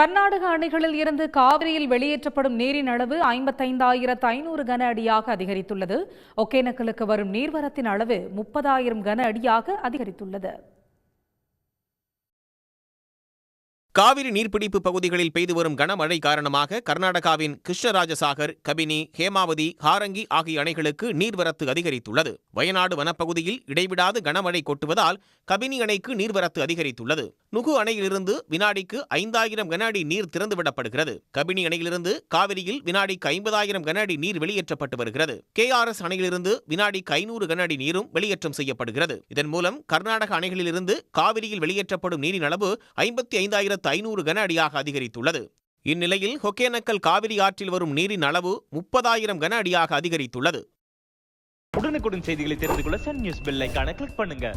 கர்நாடக அணைகளில் இருந்து காவிரியில் வெளியேற்றப்படும் நீரின் அளவு ஐம்பத்தைந்தாயிரத்து ஐநூறு கன அடியாக அதிகரித்துள்ளது. ஒகேனக்கலுக்கு வரும் நீர்வரத்தின் அளவு முப்பதாயிரம் கன அடியாக அதிகரித்துள்ளது. காவிரி நீர்பிடிப்பு பகுதிகளில் பெய்து வரும் கனமழை காரணமாக கர்நாடகாவின் கிருஷ்ணராஜசாகர் கபினி ஹேமாவதி ஹாரங்கி ஆகிய அணைகளுக்கு நீர்வரத்து அதிகரித்துள்ளது. வயநாடு வனப்பகுதியில் இடைவிடாது கனமழை கொட்டுவதால் கபினி அணைக்கு நீர்வரத்து அதிகரித்துள்ளது. நுகு அணையிலிருந்து வினாடிக்கு ஐந்தாயிரம் கன அடி நீர் திறந்துவிடப்படுகிறது. கபினி அணையிலிருந்து காவிரியில் வினாடிக்கு ஐம்பதாயிரம் கன அடி நீர் வெளியேற்றப்பட்டு வருகிறது. கேஆர்எஸ் அணையிலிருந்து வினாடிக்கு ஐநூறு கன அடி நீரும் வெளியேற்றம் செய்யப்படுகிறது. இதன் மூலம் கர்நாடக அணைகளிலிருந்து காவிரியில் வெளியேற்றப்படும் நீரின் அளவு ஐம்பத்தி ஐந்தாயிரத்து ஐநூறு கன அடியாக அதிகரித்துள்ளது. இந்நிலையில் ஒகேனக்கல் காவிரி ஆற்றில் வரும் நீரின் அளவு முப்பதாயிரம் கன அடியாக அதிகரித்துள்ளது. உடனுக்குடன் செய்திகளை தெரிந்து கொள்ள சன் நியூஸ் பெல் கிளிக் பண்ணுங்க.